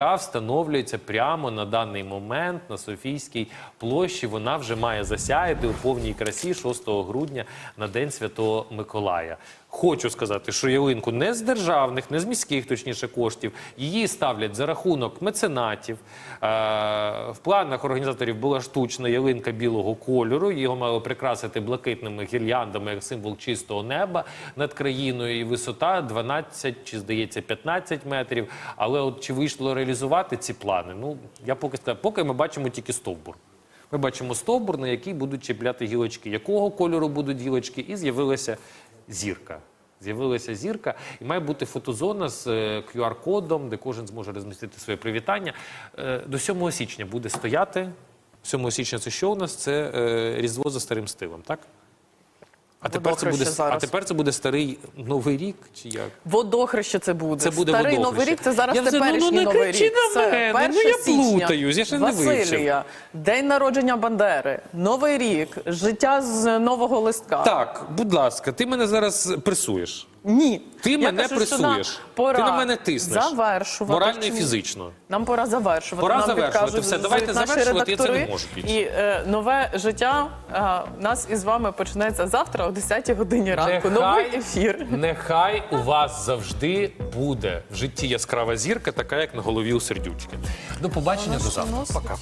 встановлюється прямо на даний момент на Софійській площі. Вона вже має засяяти у повній красі 6 грудня на День Святого Миколая. Хочу сказати, що ялинку не з державних, не з міських, точніше, коштів. Її ставлять за рахунок меценатів. Е, в планах організаторів була штучна ялинка білого кольору. Його мали прикрасити блакитними гірляндами як символ чистого неба над країною. І висота 12 чи здається 15 метрів. Але от чи вийшло реалізувати ці плани? Ну я поки скажу, поки ми бачимо тільки стовбур. Ми бачимо стовбур, на який будуть чіпляти гілочки, якого кольору будуть гілочки, і з'явилася зірка. З'явилася зірка, і має бути фотозона з е, QR-кодом, де кожен зможе розмістити своє привітання. Е, До 7 січня буде стояти. 7 січня це що у нас? Це е, Різдво за старим стилем, так? А тепер, це буде, зараз. а тепер це буде старий Новий рік, чи як? Водохреще це буде. Це буде Старий водохреще. новий рік. Це зараз Я вже- теперішній ну, не новий кричи рік. на Це мене, 1 ну, я плутаюсь, я ще не вивчив. Василія, день народження Бандери, новий рік, життя з нового листка. Так, будь ласка, ти мене зараз пресуєш. Ні. Ти Я мене кажу, пресуєш. Пора Ти на мене тиснеш. Завершувати. Морально і фізично. Нам пора завершувати. Пора Нам завершувати. Все, давайте завершувати, я це не можу більше. І е, нове життя е, нас із вами почнеться завтра о 10 годині ранку. Новий ефір. Нехай у вас завжди буде в житті яскрава зірка, така як на голові у сердючки. До побачення до завтра. Пока.